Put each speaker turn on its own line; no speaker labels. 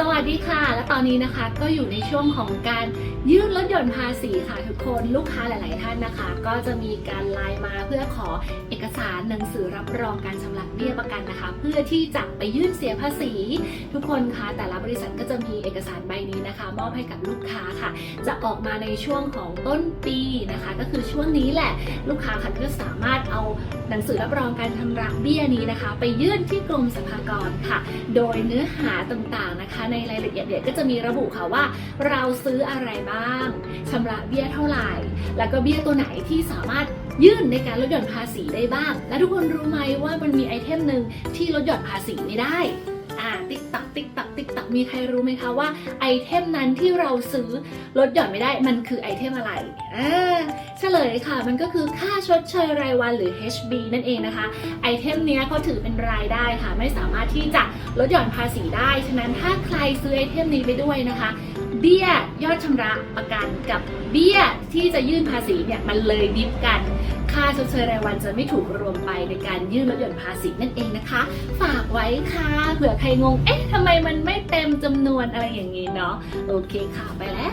สวัสดีค่ะ และตอนนี้นะคะก็อยู่ในช่วงของการยื่นลดหย่อนภาษีค่ะทุกคนลูกค้าหลาย ๆ ท่านนะคะ ก็จะมีการไลน์มาเพื่อขอเอกสารหนังสือรับรองการชำระเบี้ยประกันนะคะ เพื่อที่จะไปยื่นเสียภาษี ทุกคนคะแต่ละบริษัทก็จะมีเอกสารใบนี้นะคะ มอบให้กับลูกค้าค่ะ จะออกมาในช่วงของต้นปีนะคะ ก็คือช่วงนี้แหละลูกค้าค่ะก็สามารถเอาหนังสือรับรองการชำระเบี้ยนี้นะคะ ไปยื่นที่กรมสรรพากรค่ะ โดยเนื้อหาต่าง ๆ นะคะในรายละเอียดเนี่ยก็จะมีระบุค่ะว่า เราซื้ออะไรบ้างชำระเบี้ยเท่าไหร่ แล้วก็เบี้ยตัวไหนที่สามารถยื่นในการลดหย่อนภาษีได้บ้าง และทุกคนรู้ไหมว่ามันมีไอเทมหนึ่งที่ลดหย่อนภาษีไม่ได้อ่าติ๊กตักติ๊กตักติ๊กตักมีใครรู้ไหมคะว่าไอเทมนั้นที่เราซื้อลดหย่อนไม่ได้มันคือไอเทมอะไรอ่าเฉลยค่ะ มันก็คือค่าชดเชยรายวันหรือ HB นั่นเองนะคะ ไอเทมเนี้ยเขาถือเป็นรายได้ค่ะ ไม่สามารถที่จะลดหย่อนภาษีได้ ฉะนั้นถ้า ซื้อไอเทมนี้ไปด้วยนะคะ เบี้ยยอดชำระประกันกับเบี้ยที่จะยื่นภาษีเนี่ยมันเลยดิฟกัน ค่าชดเชยรายวันจะไม่ถูกรวมไปในการยื่นลดหย่อนภาษีนั่นเองนะคะ ฝากไว้ค่ะเผื่อใครงง เอ๊ะทำไมมันไม่เต็มจำนวนอะไรอย่างนี้เนาะโอเคค่ะไปแล้ว